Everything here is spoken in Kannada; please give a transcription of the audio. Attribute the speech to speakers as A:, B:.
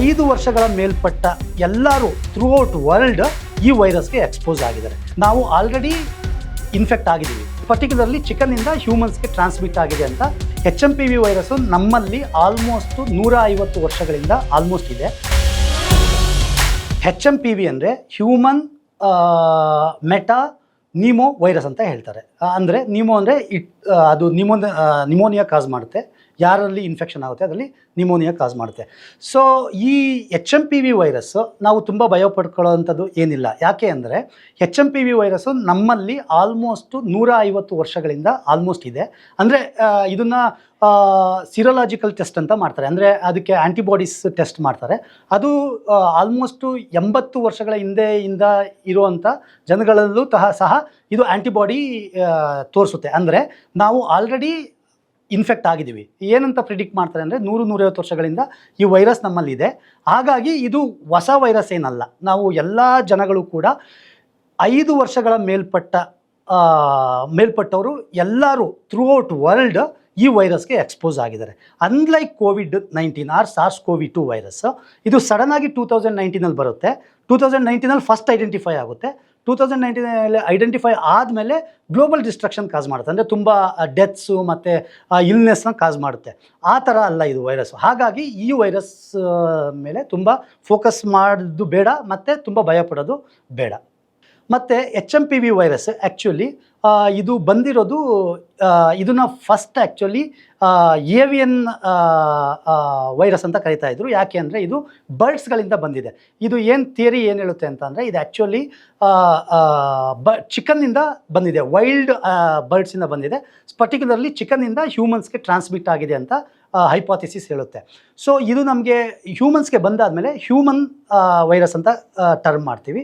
A: ಐದು ವರ್ಷಗಳ ಮೇಲ್ಪಟ್ಟ ಎಲ್ಲರೂ ಥ್ರೂಔಟ್ ವರ್ಲ್ಡ್ ಈ ವೈರಸ್ಗೆ ಎಕ್ಸ್ಪೋಸ್ ಆಗಿದ್ದಾರೆ. ನಾವು ಆಲ್ರೆಡಿ ಇನ್ಫೆಕ್ಟ್ ಆಗಿದ್ದೀವಿ. ಪರ್ಟಿಕ್ಯುಲರ್ಲಿ ಚಿಕನ್ನಿಂದ ಹ್ಯೂಮನ್ಸ್ಗೆ ಟ್ರಾನ್ಸ್ಮಿಟ್ ಆಗಿದೆ ಅಂತ H M P V virus ನಮ್ಮಲ್ಲಿ ಆಲ್ಮೋಸ್ಟ್ ನೂರ ಐವತ್ತು ವರ್ಷಗಳಿಂದ ಆಲ್ಮೋಸ್ಟ್ ಇದೆ. ಹೆಚ್ ಎಂ ಪಿ ವಿ ಅಂದರೆ ಹ್ಯೂಮನ್ ಮೆಟಾ ನಿಮೋ ವೈರಸ್ ಅಂತ ಹೇಳ್ತಾರೆ. ಅಂದರೆ ನಿಮೋ ಅಂದರೆ ಇಟ್ ಅದು ನಿಮೋ ನಿಮೋನಿಯಾ ಕಾಸ್ ಮಾಡುತ್ತೆ. ಯಾರಲ್ಲಿ ಇನ್ಫೆಕ್ಷನ್ ಆಗುತ್ತೆ, ಅದರಲ್ಲಿ ನಿಮೋನಿಯಾ ಕಾಸ್ ಮಾಡುತ್ತೆ. ಸೊ ಈ H M P V virus ನಾವು ತುಂಬ ಭಯ ಪಡ್ಕೊಳ್ಳೋವಂಥದ್ದು ಏನಿಲ್ಲ. ಯಾಕೆ ಅಂದರೆ H M P V virus ನಮ್ಮಲ್ಲಿ ಆಲ್ಮೋಸ್ಟು ನೂರ ಐವತ್ತು ವರ್ಷಗಳಿಂದ ಆಲ್ಮೋಸ್ಟ್ ಇದೆ. ಅಂದರೆ ಇದನ್ನು ಸಿರೋಲಾಜಿಕಲ್ ಟೆಸ್ಟ್ ಅಂತ ಮಾಡ್ತಾರೆ. ಅಂದರೆ, ಅದಕ್ಕೆ ಆ್ಯಂಟಿಬಾಡೀಸ್ ಟೆಸ್ಟ್ ಮಾಡ್ತಾರೆ. ಅದು ಆಲ್ಮೋಸ್ಟು ಎಂಬತ್ತು ವರ್ಷಗಳ ಹಿಂದೆಯಿಂದ ಇರುವಂಥ ಜನಗಳಲ್ಲೂ ತಹ ಸಹ ಇದು ಆ್ಯಂಟಿಬಾಡಿ ತೋರಿಸುತ್ತೆ. ಅಂದರೆ, ನಾವು ಆಲ್ರೆಡಿ ಇನ್ಫೆಕ್ಟ್ ಆಗಿದ್ದೀವಿ. ಏನಂತ ಪ್ರಿಡಿಕ್ಟ್ ಮಾಡ್ತಾರೆ ಅಂದರೆ ನೂರು, ನೂರೈವತ್ತು ವರ್ಷಗಳಿಂದ ಈ ವೈರಸ್ ನಮ್ಮಲ್ಲಿದೆ. ಹಾಗಾಗಿ ಇದು ಹೊಸ ವೈರಸ್ ಏನಲ್ಲ. ನಾವು ಎಲ್ಲ ಜನಗಳು ಕೂಡ ಐದು ವರ್ಷಗಳ ಮೇಲ್ಪಟ್ಟ ಮೇಲ್ಪಟ್ಟವರು ಎಲ್ಲರೂ ಥ್ರೂಔಟ್ ವರ್ಲ್ಡ್ ಈ ವೈರಸ್ಗೆ ಎಕ್ಸ್ಪೋಸ್ ಆಗಿದ್ದಾರೆ. Unlike COVID nineteen or SARS CoV two virus ಇದು ಸಡನ್ ಆಗಿ ಟೂ ತೌಸಂಡ್ ನೈನ್ಟೀನಲ್ಲಿ ಬರುತ್ತೆ. ಟೂ ತೌಸಂಡ್ ನೈನ್ಟೀನಲ್ಲಿ ಫಸ್ಟ್ ಐಡೆಂಟಿಫೈ ಆಗುತ್ತೆ. ಟೂ ತೌಸಂಡ್ ನೈನ್ಟೀನಲ್ಲಿ ಐಡೆಂಟಿಫೈ ಆದಮೇಲೆ ಗ್ಲೋಬಲ್ ಡಿಸ್ಟ್ರಕ್ಷನ್ ಕಾಸ್ ಮಾಡುತ್ತೆ. ಅಂದರೆ ತುಂಬ ಡೆತ್ಸು ಮತ್ತು ಇಲ್ನೆಸ್ನ ಕಾಸ್ ಮಾಡುತ್ತೆ. ಆ ಥರ ಅಲ್ಲ ಇದು ವೈರಸ್ ಹಾಗಾಗಿ ಈ ವೈರಸ್ ಮೇಲೆ ತುಂಬ ಫೋಕಸ್ ಮಾಡೋದು ಬೇಡ, ಮತ್ತು ತುಂಬ ಭಯಪಡೋದು ಬೇಡ. ಮತ್ತು H M P V virus actually ಇದು ಬಂದಿರೋದು ಇದನ್ನು ಫಸ್ಟ್ ಆ್ಯಕ್ಚುಲಿ ಏವಿಯನ್ ವೈರಸ್ ಅಂತ ಕರಿತಾ ಇದ್ರು. ಯಾಕೆ ಅಂದರೆ ಇದು ಬರ್ಡ್ಸ್ಗಳಿಂದ ಬಂದಿದೆ. ಇದು ಏನು ಥಿಯರಿ ಏನು ಹೇಳುತ್ತೆ ಅಂತ ಅಂದರೆ ಇದು ಆ್ಯಕ್ಚುಲಿ ಬ ಚಿಕನ್ನಿಂದ ಬಂದಿದೆ. ವೈಲ್ಡ್ ಬರ್ಡ್ಸಿಂದ ಬಂದಿದೆ. ಪರ್ಟಿಕ್ಯುಲರ್ಲಿ ಚಿಕನ್ನಿಂದ ಹ್ಯೂಮನ್ಸ್ಗೆ ಟ್ರಾನ್ಸ್ಮಿಟ್ ಆಗಿದೆ ಅಂತ ಹೈಪಾಥಿಸಿಸ್ ಹೇಳುತ್ತೆ. ಸೊ ಇದು ನಮಗೆ ಹ್ಯೂಮನ್ಸ್ಗೆ ಬಂದಾದಮೇಲೆ ಹ್ಯೂಮನ್ ವೈರಸ್ ಅಂತ ಟರ್ಮ್ ಮಾಡ್ತೀವಿ.